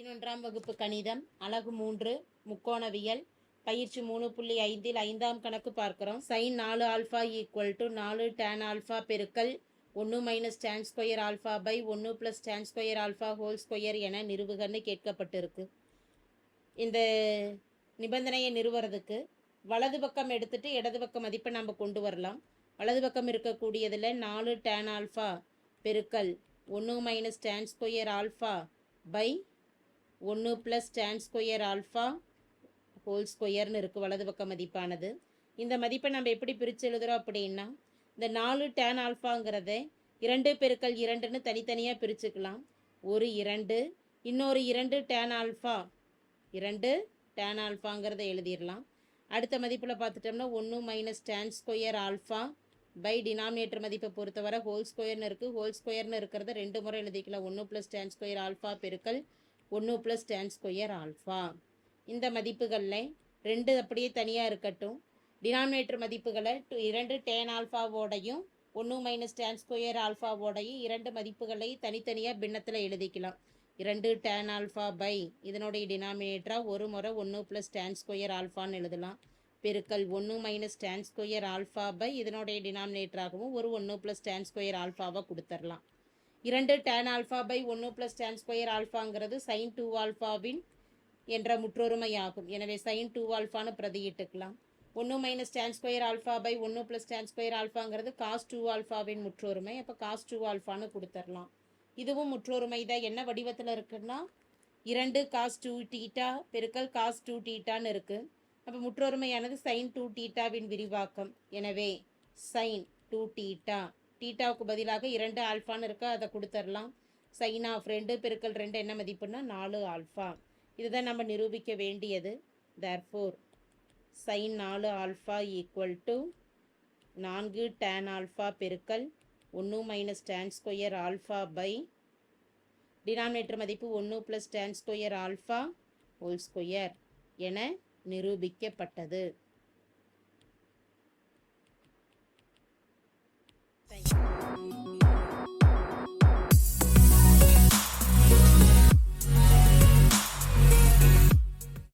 பதினொன்றாம் வகுப்பு கணிதம் அலகு மூன்று முக்கோணவியல் பயிற்சி மூணு புள்ளி ஐந்தில் ஐந்தாம் கணக்கு பார்க்குறோம். சைன் நாலு ஆல்ஃபா ஈக்குவல் டு நாலு டேன் ஆல்ஃபா பெருக்கல் ஒன்று minus tan square alpha by ஒன்று plus tan square alpha whole square என நிறுவுகன்னு கேட்கப்பட்டிருக்கு. இந்த நிபந்தனையை நிறுவுறதுக்கு வலது பக்கம் எடுத்துட்டு இடது பக்கம் மதிப்பை நம்ம கொண்டு வரலாம். வலது பக்கம் இருக்கக்கூடியதில் நாலு டேன் ஆல்ஃபா பெருக்கல் ஒன்று minus tan square alpha by ஒன்று plus tan square alpha whole ஸ்கொயர்னு இருக்குது வலது பக்க மதிப்பானது. இந்த மதிப்பை நம்ம எப்படி பிரித்து எழுதுகிறோம் அப்படின்னா இந்த நாலு டேன் ஆல்ஃபாங்கிறத இரண்டு பெருக்கள் இரண்டுன்னு தனித்தனியாக பிரிச்சுக்கலாம். ஒரு இரண்டு இன்னொரு இரண்டு டேன் ஆல்ஃபா இரண்டு டேன் ஆல்ஃபாங்கிறத எழுதிடலாம். அடுத்த மதிப்பில் பார்த்துட்டோம்னா ஒன்று minus tan square alpha by denominator மதிப்பை பொறுத்தவரை ஹோல் ஸ்கொயர்னு இருக்குது ஹோல் ஸ்கொயர்னு இருக்கிறத ரெண்டு முறை எழுதிக்கலாம். ஒன்று ப்ளஸ் டேன் ஸ்கொயர் ஆல்ஃபா பெருக்கல் ஒன்று ப்ளஸ் டேன் ஸ்கொயர் ஆல்ஃபா இந்த மதிப்புகளில் ரெண்டு அப்படியே தனியாக இருக்கட்டும். டினாமினேட்டர் மதிப்புகளை டு- இரண்டு டேன் ஆல்ஃபாவோடையும் ஒன்று மைனஸ் டேன் ஸ்கொயர் ஆல்ஃபாவோடையும் இரண்டு மதிப்புகளை தனித்தனியாக பின்னத்தில் எழுதிக்கலாம். இரண்டு டேன் ஆல்ஃபா பை இதனுடைய டினாமினேட்டராக ஒரு முறை ஒன்று ப்ளஸ் டேன் ஸ்கொயர் ஆல்ஃபான்னு எழுதலாம். பெருக்கல் ஒன்று minus tan square alpha by இதனுடைய டினாமினேட்டராகவும் ஒரு ஒன்று ப்ளஸ் டேன் ஸ்கொயர் ஆல்ஃபாவை கொடுத்துடலாம் இரண்டு டேன் ஆல்ஃபா பை ஒன்று ப்ளஸ் டேன் ஸ்கொயர் ஆல்ஃபாங்கிறது சைன் டூ ஆல்ஃபாவின் என்ற முற்றொருமையாகும். எனவே சைன் டூ ஆல்ஃபான்னு பிரதியிட்டுக்கலாம். ஒன்று minus tan square alpha by ஒன்று ப்ளஸ் டேன் ஸ்கொயர் ஆல்ஃபாங்கிறது காஸ் டூ ஆல்ஃபாவின் முற்றொருமை. அப்போ காஸ் டூ ஆல்ஃபான்னு கொடுத்துடலாம் இதுவும் முற்றொருமை தான் என்ன வடிவத்தில் இருக்குன்னா இரண்டு காஸ் டூ டீட்டா பெருக்கல் காஸ் டூ டீட்டான்னு இருக்குது அப்போ முற்றொருமையானது சைன் டூ டீட்டாவின் விரிவாக்கம். எனவே சைன் டூ டீட்டா டீட்டாவுக்கு பதிலாக இரண்டு ஆல்ஃபான்னு இருக்கா அதை கொடுத்துடலாம் சைன் ஆஃப் ரெண்டு பெருக்கல் ரெண்டு என்ன மதிப்புன்னா நாலு ஆல்ஃபா. இதுதான் நம்ம நிரூபிக்க வேண்டியது. தேர்ஃபோர் சைன் நாலு ஆல்ஃபா ஈக்குவல் டு நான்கு டேன் ஆல்ஃபா பெருக்கல் ஒன்று minus tan square alpha by denominator மதிப்பு ஒன்று plus tan square alpha whole square என நிரூபிக்கப்பட்டது.